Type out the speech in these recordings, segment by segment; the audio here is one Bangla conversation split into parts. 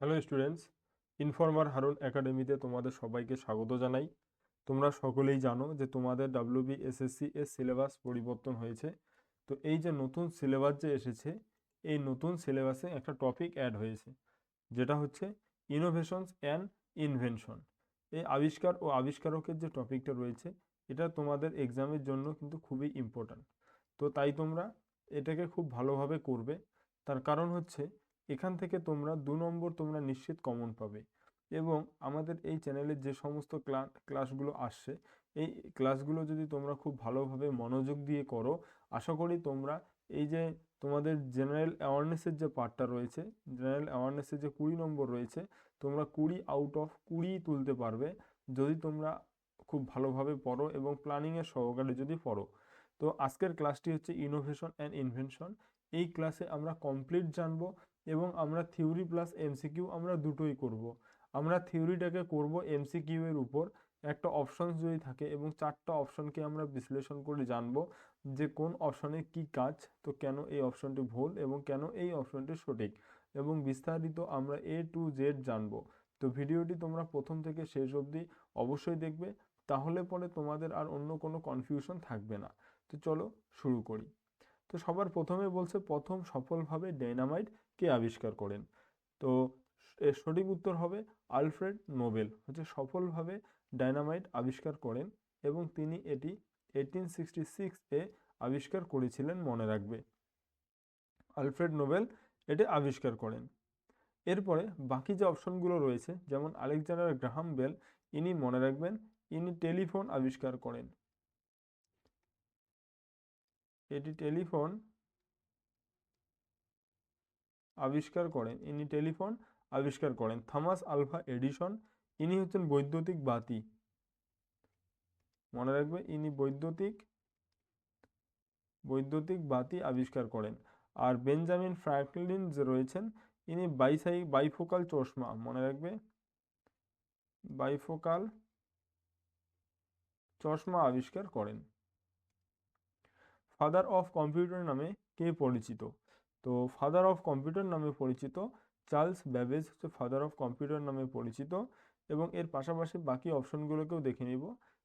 হ্যালো স্টুডেন্টস ইনফরমার হারুন একাডেমিতে তোমাদের সবাইকে স্বাগত জানাই। তোমরা সকলেই জানো যে তোমাদের ডাব্লিউবি এসএসসি এর সিলেবাস পরিবর্তন হয়েছে। তো এই যে নতুন সিলেবাস যে এসেছে, এই নতুন সিলেবাসে একটা টপিক অ্যাড হয়েছে, যেটা হচ্ছে ইনোভেশনস অ্যান্ড ইনভেনশন এই আবিষ্কার ও আবিষ্কারকের যে টপিকটা রয়েছে, এটা তোমাদের এক্সামের জন্য কিন্তু খুবই ইম্পর্ট্যান্ট তো তাই তোমরা এটাকে খুব ভালোভাবে করবে। তার কারণ হচ্ছে এখান থেকে তোমরা দু নম্বর তোমরা নিশ্চিত কমন পাবে। এবং আমাদের এই চ্যানেলের যে সমস্ত ক্লাসগুলো আসছে, এই ক্লাসগুলো যদি তোমরা খুব ভালোভাবে মনোযোগ দিয়ে করো, আশা করি তোমরা এই যে তোমাদের জেনারেল অ্যাওয়ারনেসের যে পার্টটা রয়েছে জেনারেল অ্যাওয়ারনেসের যে কুড়ি নম্বর রয়েছে, তোমরা কুড়ি আউট অফ কুড়ি তুলতে পারবে যদি তোমরা খুব ভালোভাবে পড়ো এবং প্ল্যানিংয়ের সহকারে যদি পড়ো। তো আজকের ক্লাসটি হচ্ছে ইনোভেশন অ্যান্ড ইনভেনশন এই ক্লাসে আমরা কমপ্লিট জানব এবং আমরা থিওরি প্লাস এমসিকিউ আমরা দুটোই করব। আমরা থিওরিটাকে করব এমসিকিউ এর উপর। একটা অপশন যদি থাকে এবং চারটা অপশনকে আমরা বিশ্লেষণ করে জানব যে কোন অপশনে কি কাজ, তো কেন এই অপশনটি ভুল এবং কেন এই অপশনটি সঠিক এবং বিস্তারিত আমরা এ টু জেড জানব। তো ভিডিওটি তোমরা প্রথম থেকে শেষ অবধি অবশ্যই দেখবে, তাহলে পরে তোমাদের আর অন্য কোনো কনফিউশন থাকবে না। তো চলো শুরু করি। তো সবার প্রথমে বলছে, প্রথম সফলভাবে ডাইনামাইট কে আবিষ্কার করেন? তো এর সঠিক উত্তর হবে আলফ্রেড নোবেল। হচ্ছে সফলভাবে ডায়নামাইট আবিষ্কার করেন এবং তিনি এটি এইটিন সিক্সটি সিক্স এ আবিষ্কার করেছিলেন মনে রাখবে। আলফ্রেড নোবেল এটি আবিষ্কার করেন। এরপরে বাকি যে অপশনগুলো রয়েছে, যেমন আলেকজান্ডার গ্রাহাম বেল, ইনি মনে রাখবেন ইনি টেলিফোন আবিষ্কার করেন। এটি টেলিফোন আবিষ্কার করেন। ইনি টেলিফোন আবিষ্কার করেন। থমাস আলফা এডিসন, ইনি হচ্ছেন বৈদ্যুতিক বাতি। মনে রাখবে, ইনি বৈদ্যুতিক বৈদ্যুতিক বাতি আবিষ্কার করেন। আর বেঞ্জামিন ফ্র্যাঙ্কলিন যে রয়েছেন, ইনি বাইসাই, বাইফোকাল চশমা। মনে রাখবে, বাইফোকাল চশমা আবিষ্কার করেন। ফাদার অফ কম্পিউটার নামে কে পরিচিত? তো ফাদার অফ কম্পিউটার নামে পরিচিত, চার্লস ব্যাবেজ হচ্ছে ফাদার অফ কম্পিউটার নামে পরিচিত এবং এর পাশাপাশি বাকি অপশনগুলোকেও দেখে নিব।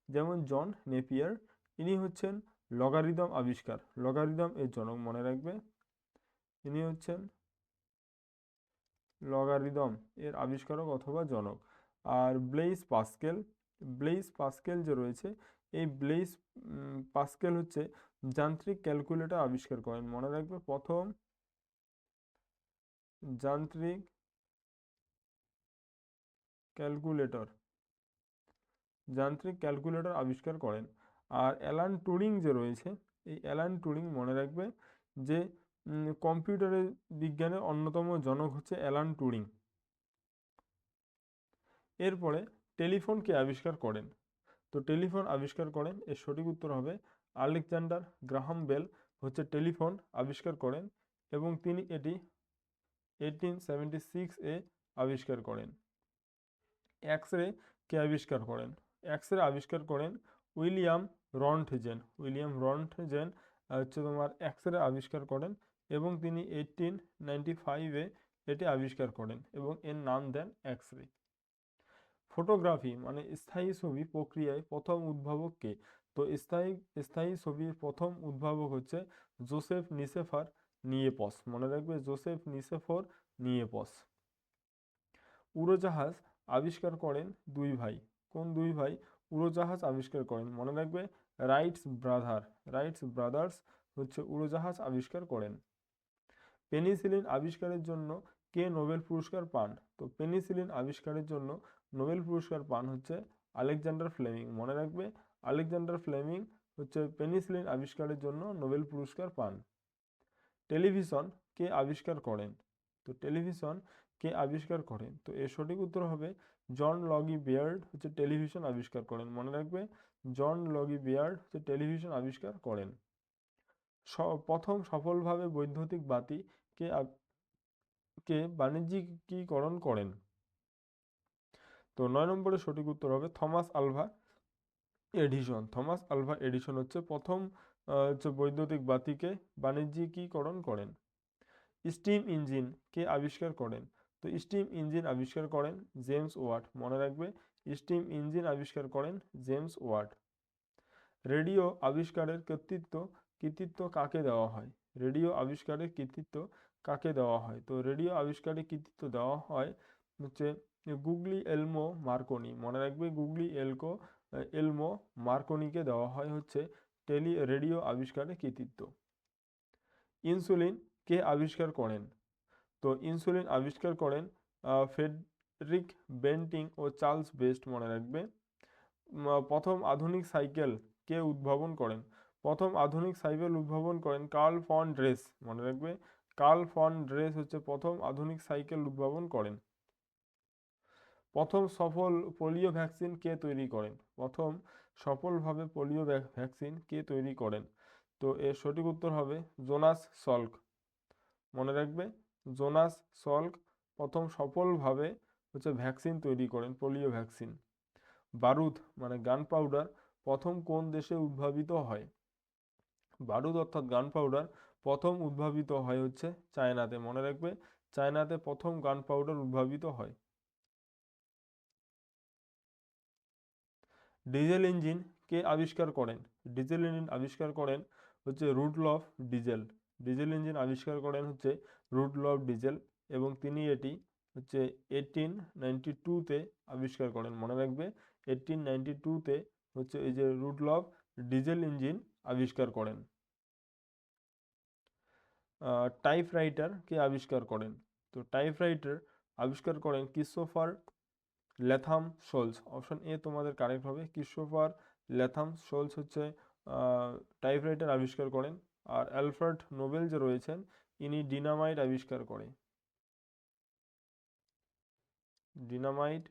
যেমন জন নেপিয়ার, ইনি হচ্ছেন লগারিদম আবিষ্কার। লগারিদম এর জনক মনে রাখবে। ইনি হচ্ছেন লগারিদম এর আবিষ্কারক অথবা জনক। আর ব্লেইস পাস্কেল ব্লেইস পাস্কেল যে রয়েছে, এই ব্লেইস পাস্কেল হচ্ছে যান্ত্রিক ক্যালকুলেটর আবিষ্কার করেন। মনে রাখবে প্রথম যান্ত্রিক ক্যালকুলেটর। যান্ত্রিক ক্যালকুলেটর আবিষ্কার করেন। আর অ্যালান টুরিং যে রয়েছে, এই অ্যালান টুরিং মনে রাখবে যে কম্পিউটারের বিজ্ঞানের অন্যতম জনক হচ্ছে অ্যালান টুরিং। এরপরে টেলিফোনকে আবিষ্কার করেন। তো টেলিফোন আবিষ্কার করেন, এর সঠিক উত্তর হবে আলেকজান্ডার গ্রাহাম বেল হচ্ছে টেলিফোন আবিষ্কার করেন এবং তিনি এটি এইটিন সেভেন্টি সিক্স এ আবিষ্কার করেন। এক্স রে কে আবিষ্কার করেন? এক্স রে আবিষ্কার করেন উইলিয়াম রন্টজেন। উইলিয়াম রন্টজেন হচ্ছে তোমার এক্স রে আবিষ্কার করেন এবং তিনি এইটিন নাইনটি ফাইভে এটি আবিষ্কার করেন এবং এর নাম দেন এক্স রে ফটোগ্রাফি মানে স্থায়ী ছবি প্রক্রিয়ায় প্রথম উদ্ভাবক কে? তো স্থায়ী স্থায়ী ছবির প্রথম উদ্ভাবক হচ্ছে জোসেফ নিসেফার নিয়েপস মনে রাখবে জোসেফ নিসেফর নিয়েপস উড়োজাহাজ আবিষ্কার করেন দুই ভাই। কোন দুই ভাই? উড়োজাহাজ আবিষ্কার করেন। মনে রাখবে রাইটস ব্রাদার। রাইটস ব্রাদার্স হচ্ছে উড়োজাহাজ আবিষ্কার করেন। পেনিসিলিন আবিষ্কারের জন্য কে নোবেল পুরস্কার পান? তো পেনিসিলিন আবিষ্কারের জন্য নোবেল পুরস্কার পান হচ্ছে আলেকজান্ডার ফ্লেমিং। মনে রাখবে আলেকজান্ডার ফ্লেমিং হচ্ছে পেনিসিলিন আবিষ্কারের জন্য নোবেল পুরস্কার পান। টেলিভিশন কে আবিষ্কার করেন? তো টেলিভিশন কে আবিষ্কার করেন? তো এর সঠিক উত্তর হবে জন লগি বিয়ার্ড হচ্ছে টেলিভিশন আবিষ্কার করেন। মনে রাখবে জন লগি বিয়ার্ড হচ্ছে টেলিভিশন আবিষ্কার করেন। প্রথম সফলভাবে বৈদ্যুতিক বাতি কে কে বাণিজ্যিকীকরণ করেন? তো নয় নম্বরের সঠিক উত্তর হবে Thomas Alva Edison Thomas Alva Edison হচ্ছে প্রথম হচ্ছে বৈদ্যুতিক বাতিকে বাণিজ্যিকীকরণ করেন। স্টিম ইঞ্জিন কে আবিষ্কার করেন? তো স্টিম ইঞ্জিন আবিষ্কার করেন জেমস ওয়াট। মনে রাখবে, স্টিম ইঞ্জিন আবিষ্কার করেন জেমস ওয়াট। রেডিও আবিষ্কারের কর্তৃত্ব, কৃতিত্ব কাকে দেওয়া হয়? রেডিও আবিষ্কারের কৃতিত্ব কাকে দেওয়া হয়? তো রেডিও আবিষ্কারের কৃতিত্ব দেওয়া হয় হচ্ছে গুগলি এলমো মার্কনি। মনে রাখবে, গুগলি এলকো, এলমো মার্কনিকে দেওয়া হয় হচ্ছে টেলি রেডিও আবিষ্কারের কৃতিত্ব। ইনসুলিন কে আবিষ্কার করেন? তো ইনসুলিন আবিষ্কার করেন ফেডরিক বেন্টিং ও চার্লস বেস্ট মনে রাখবে। প্রথম আধুনিক সাইকেল কে উদ্ভাবন করেন? প্রথম আধুনিক সাইকেল উদ্ভাবন করেন কার্ল ফন ড্রেস মনে রাখবে। কার্ল ফন ড্রেস হচ্ছে প্রথম আধুনিক সাইকেল উদ্ভাবন করেন। প্রথম সফল পোলিও ভ্যাকসিন কে তৈরি করেন? প্রথম সফলভাবে পোলিও ভ্যাকসিন কে তৈরি করেন? তো এর সঠিক উত্তর হবে জোনাস সল্ক। মনে রাখবে, জোনাস সল্ক প্রথম সফলভাবে হচ্ছে ভ্যাকসিন তৈরি করেন, পোলিও ভ্যাকসিন। বারুদ মানে গান পাউডার প্রথম কোন দেশে উদ্ভাবিত হয়? বারুদ অর্থাৎ গান পাউডার প্রথম উদ্ভাবিত হয় হচ্ছে চায়নাতে। মনে রাখবে, চায়নাতে প্রথম গান পাউডার উদ্ভাবিত হয়। ডিজেল ইঞ্জিন কে আবিষ্কার করেন? ডিজেল ইঞ্জিন আবিষ্কার করেন হচ্ছে রুডলফ ডিজেল। ডিজেল ইঞ্জিন আবিষ্কার করেন হচ্ছে রুডলফ ডিজেল এবং তিনি এটি হচ্ছে এইটিন নাইনটি টুতে আবিষ্কার করেন। মনে রাখবে এইটিন নাইনটি টুতে হচ্ছে এই যে রুডলফ ডিজেল ইঞ্জিন আবিষ্কার করেন। টাইপরাইটার কে আবিষ্কার করেন? তো টাইপরাইটার আবিষ্কার করেন Christopher Latham Sholes. Option A তোমাদের কারেক্ট হবে। ক্রিস্টোফার ল্যাথাম সোলস হচ্ছে টাইপরাইটার আবিষ্কার করেন। আর অ্যালফ্রেড নোবেল যে রয়েছেন, ইনি ডিনামাইট আবিষ্কার করে। ডিনামাইট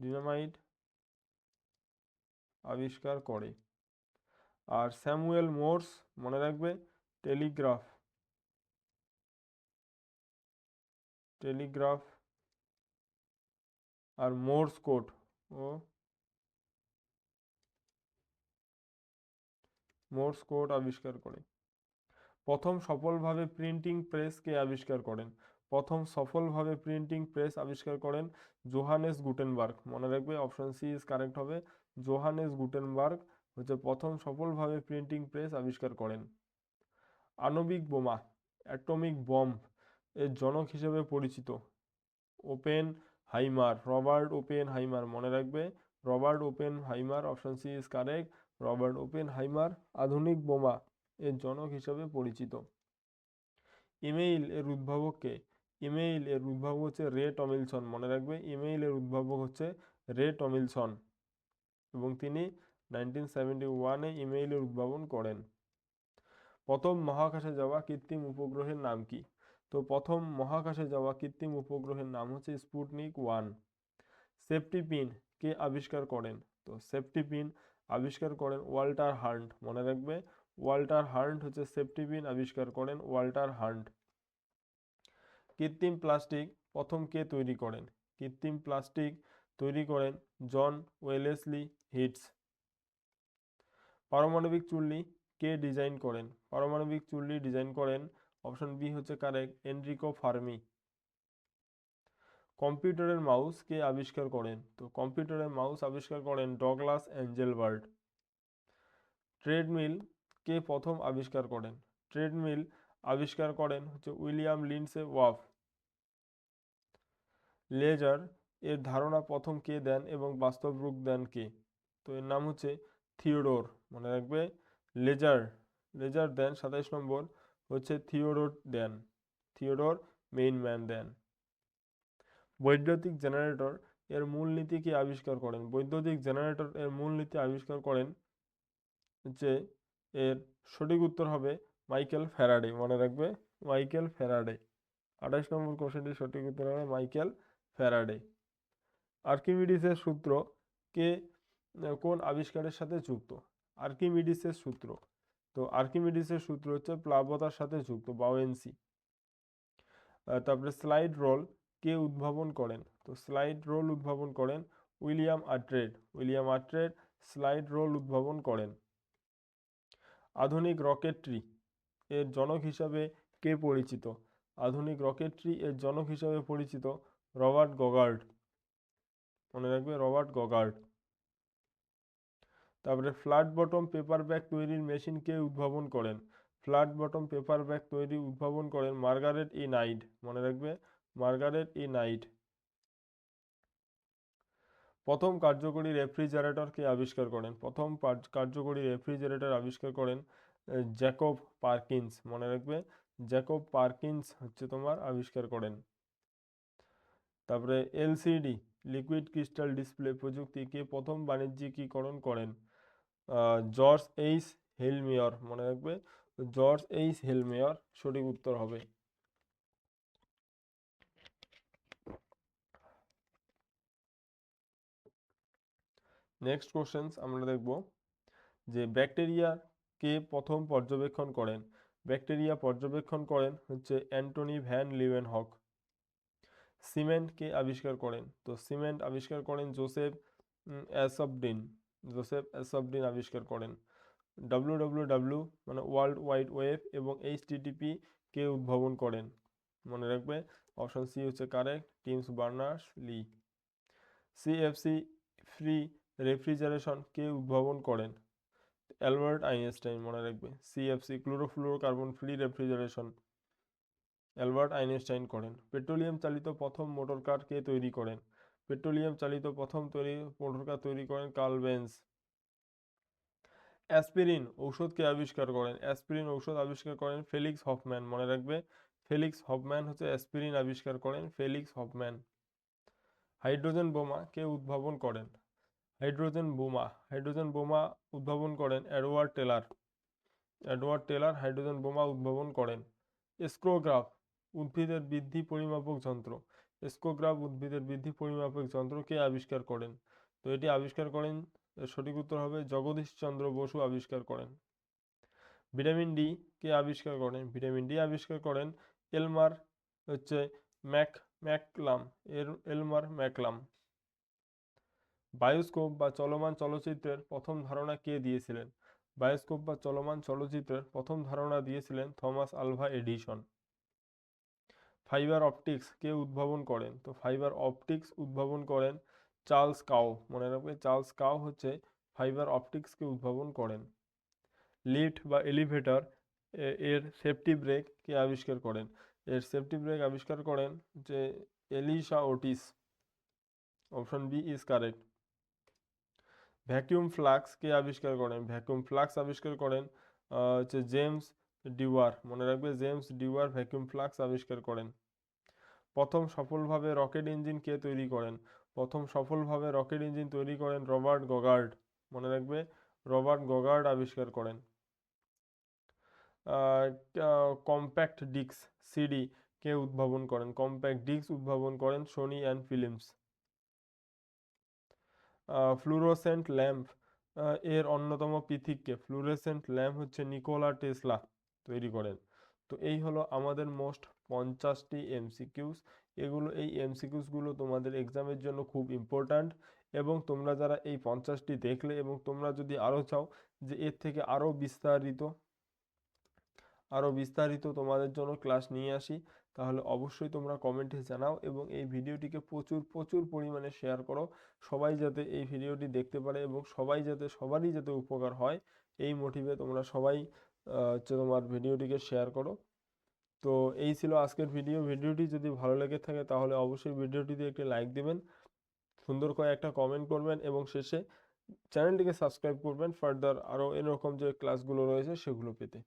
ডিনামাইট আবিষ্কার করে। আর স্যামুয়েল মোর্স, মনে রাখবে, টেলিগ্রাফ। টেলিগ্রাফ আর মোর্স কোড ও। মোর্স কোড আবিষ্কার করে। প্রথম সফলভাবে প্রিন্টিং প্রেস কে আবিষ্কার করেন। প্রথম সফলভাবে প্রিন্টিং প্রেস আবিষ্কার করেন জোহানেস গুটেনবার্গ মনে রাখবে অপশন সি ইজ কারেক্ট হবে। জোহানেস গুটেনবার্গ হচ্ছে প্রথম সফলভাবে প্রিন্টিং প্রেস আবিষ্কার করেন। আণবিক বোমা অ্যাটমিক বম্ব এর জনক হিসেবে পরিচিত। Oppenheimer, Robert Oppenheimer মনে রাখবে। Robert Oppenheimer option C is correct. Robert Oppenheimer আধুনিক বোমা এর জনক হিসেবে পরিচিত। ইমেইল এর উদ্ভাবককে ইমেইল এর উদ্ভাবক হচ্ছে রে টমিলসন মনে রাখবে। ইমেইল এর উদ্ভাবক হচ্ছে রে টমিলসন এবং তিনি নাইনটিন সেভেন্টি ওয়ানে ইমেইলের উদ্ভাবন করেন। প্রথম মহাকাশে যাওয়া কৃত্রিম উপগ্রহের নাম কি? তো প্রথম মহাকাশে যাওয়া কৃত্রিম উপগ্রহের নাম হচ্ছে স্পুটনিক ওয়ান। সেফটি পিন কে আবিষ্কার করেন? তো সেফটি পিন আবিষ্কার করেন ওয়াল্টার হান্ট মনে রাখবে, ওয়াল্টার হান্ট হচ্ছে সেফটি পিন আবিষ্কার করেন ওয়াল্টার হান্ট কৃত্রিম প্লাস্টিক প্রথম কে তৈরি করেন? কৃত্রিম প্লাস্টিক তৈরি করেন জন ওয়েলেসলি হিটস। পারমাণবিক চুল্লি কে ডিজাইন করেন? পারমাণবিক চুল্লি ডিজাইন করেন অপশন বি হচ্ছে কারেক্ট এনরিকো ফার্মি কম্পিউটারের মাউস কে আবিষ্কার করেন। তো কম্পিউটারের মাউস আবিষ্কার করেন ডগলাস অ্যাঞ্জেলবার্ট ট্রেডমিল কে প্রথম আবিষ্কার করেন? ট্রেডমিল আবিষ্কার করেন হচ্ছে উইলিয়াম লিন্ডসে ওয়াফ। লেজার এর ধারণা প্রথম কে দেন এবং বাস্তব রূপ দেন কে? তো এর নাম হচ্ছে থিওডোর। মনে রাখবে? লেজার লেজার দেন সাতাইশ নম্বর হচ্ছে Theodore then, Theodore Maiman then. বৈদ্যুতিক জেনারেটর এর মূলনীতি কি আবিষ্কার করেন? বৈদ্যুতিক জেনারেটর এর মূলনীতি আবিষ্কার করেন যে এর সঠিক উত্তর হবে মাইকেল ফ্যারাডে। মনে রাখবে? Michael Faraday. আঠাশ নম্বর কোশ্চেনটির সঠিক উত্তর হবে মাইকেল ফ্যারাডে। আর্কিমিডিসের সূত্র কে, কোন আবিষ্কারের সাথে যুক্ত? আর্কিমিডিসের সূত্র। তো আর্কিমিডিসের সূত্র হচ্ছে প্লাবতার সাথে যুক্ত বাওয়েন্সি তারপরে স্লাইড রোল কে উদ্ভাবন করেন? তো স্লাইড রোল উদ্ভাবন করেন William Oughtred. William Oughtred slide rule উদ্ভাবন করেন। আধুনিক রকেটরি এর জনক হিসাবে কে পরিচিত? আধুনিক রকেটরি এর জনক হিসাবে পরিচিত রবার্ট গগার্ড। মনে রাখবে রবার্ট গগার্ড। তারপরে ফ্ল্যাট বটম পেপার ব্যাগ তৈরির মেশিন কে উদ্ভাবন করেন? ফ্ল্যাট বটম পেপার ব্যাগ তৈরি উদ্ভাবন করেন মার্গারেট ই নাইট। মনে রাখবে? Margaret E Knight. প্রথম কার্যকরী রেফ্রিজারেটর কে আবিষ্কার করেন? প্রথম কার্যকরী রেফ্রিজারেটর আবিষ্কার করেন জ্যাকব পার্কিন্স। মনে রাখবে? জ্যাকব পার্কিন্স হচ্ছে তোমার আবিষ্কার করেন। তারপরে এলসিডি লিকুইড ক্রিস্টাল ডিসপ্লে প্রযুক্তি কে প্রথম বাণিজ্যিকীকরণ করেন। জর্জ এইস হেলমেয়র, মনে রাখবে? জর্জ এইস হেলমেয়র সঠিক উত্তর হবে। নেক্সট কোশ্চেন্স আমরা দেখব যে ব্যাকটেরিয়া কে প্রথম পর্যবেক্ষণ করেন। ব্যাকটেরিয়া পর্যবেক্ষণ করেন হচ্ছে অ্যান্টনি ভ্যান লিভেনহক। সিমেন্ট কে আবিষ্কার করেন। তো সিমেন্ট আবিষ্কার করেন জোসেফ অ্যাসবডিন। জোসেফ অ্যাসবডিন আবিষ্কার করেন। ডাব্লু ডাব্লু ডাব্লু মানে ওয়ার্ল্ড ওয়াইড ওয়েব এবং এইচটিটিপি কে উদ্ভাবন করেন। মনে রাখবে অপশন সি হচ্ছে correct Tims Berners Lee CFC free refrigeration কে উদ্ভাবন করেন। অ্যালবার্ট আইনস্টাইন মনে রাখবে CFC chlorofluorocarbon free refrigeration Albert Einstein করেন। পেট্রোলিয়াম চালিত প্রথম মোটর কার কে তৈরি করেন। পেট্রোলিয়াম চালিত প্রথম তৈরি মোটর কার তৈরি করেন কার্ল বেঞ্জ অ্যাসপিরিন ঔষধকে আবিষ্কার করেন। অ্যাসপিরিন ঔষধ আবিষ্কার করেন ফেলিক্স হফম্যান, মনে রাখবে? ফেলিক্স হফম্যান হচ্ছে অ্যাসপিরিন আবিষ্কার করেন ফেলিক্স হফম্যান। হাইড্রোজেন বোমা কে উদ্ভাবন করেন। হাইড্রোজেন বোমা হাইড্রোজেন বোমা উদ্ভাবন করেন Edward Teller. Edward Teller hydrogen বোমা উদ্ভাবন করেন। স্ক্রোগ্রাফ, উদ্ভিদের বৃদ্ধি পরিমাপক যন্ত্র। স্ক্রোগ্রাফ উদ্ভিদের বৃদ্ধি পরিমাপক যন্ত্র কে আবিষ্কার করেন। তো এটি আবিষ্কার করেন সঠিক উত্তর হবে জগদীশ চন্দ্র বসু আবিষ্কার করেন। ভিটামিন ডি কে আবিষ্কার করেন? ভিটামিন ডি আবিষ্কার করেন এলমার, হচ্ছে ম্যাক, ম্যাকলাম, এর, এলমার ম্যাকলাম। বায়োস্কোপ বা চলমান চলচ্চিত্রের প্রথম ধারণা কে দিয়েছিলেন? বায়োস্কোপ বা চলমান চলচ্চিত্রের প্রথম ধারণা দিয়েছিলেন Thomas Alva Edison. Fibre optics কে উদ্ভাবন করেন? তো ফাইবার অপটিক্স উদ্ভাবন করেন চার্লস কাও মনে রাখবে চার্লস কাও হচ্ছে ফাইবার অপটিক্সকে উদ্ভাবন করেন। লিফট বা এলিভেটর এর সেফটি ব্রেক কে আবিষ্কার করেন। এর সেফটি ব্রেক আবিষ্কার করেন যে Elisha Otis. Option B is correct. Vacuum flask কে আবিষ্কার করেন। ভ্যাকিউম ফ্লাক্স আবিষ্কার করেন হচ্ছে জেমস ডিওয়ার মনে রাখবে জেমস ডিওয়ার ভ্যাকিউম ফ্লাক্স আবিষ্কার করেন। প্রথম সফলভাবে রকেট ইঞ্জিন কে তৈরি করেন? প্রথম সফলভাবে রকেট ইঞ্জিন তৈরি করেন রবার্ট গগার্ড, মনে রাখবে? রবার্ট গগার্ড আবিষ্কার করেন। কম্প্যাক্ট ডিস্ক সিডি কে উদ্ভাবন করেন? কম্প্যাক্ট ডিস্ক উদ্ভাবন করেন Sony and Philips. Fluorescent lamp এর অন্যতম পৃথিককে ফ্লুরোসেন্ট ল্যাম্প হচ্ছে নিকোলা টেসলা। তৈরি করেন। তো এই হলো আমাদের মোস্ট পঞ্চাশটি এমসিকিউস। এগুলো, এই এমসিকিউসগুলো তোমাদের এক্সামের জন্য খুব ইম্পর্ট্যান্ট এবং তোমরা যারা এই পঞ্চাশটি দেখলে এবং তোমরা যদি আরও চাও যে এর থেকে আরও বিস্তারিত আরও বিস্তারিত তোমাদের জন্য ক্লাস নিয়ে আসি, তাহলে অবশ্যই তোমরা কমেন্টে জানাও এবং এই ভিডিওটিকে প্রচুর প্রচুর পরিমাণে শেয়ার করো। সবাই যাতে এই ভিডিওটি দেখতে পারে এবং সবাই যাতে, সবারই যাতে উপকার হয়, এই মোটিভে তোমরা সবাই হচ্ছে তোমার ভিডিওটিকে শেয়ার করো। তো এই ছিল আজকের ভিডিও ভিডিওটি যদি ভালো লেগে থাকে তাহলে অবশ্যই ভিডিওটিতে একটি লাইক দেবেন, সুন্দর করে একটা কমেন্ট করবেন এবং শেষে চ্যানেলটিকে সাবস্ক্রাইব করবেন। ফার্দার আরও এরকম যে ক্লাসগুলো রয়েছে সেগুলো পেতে।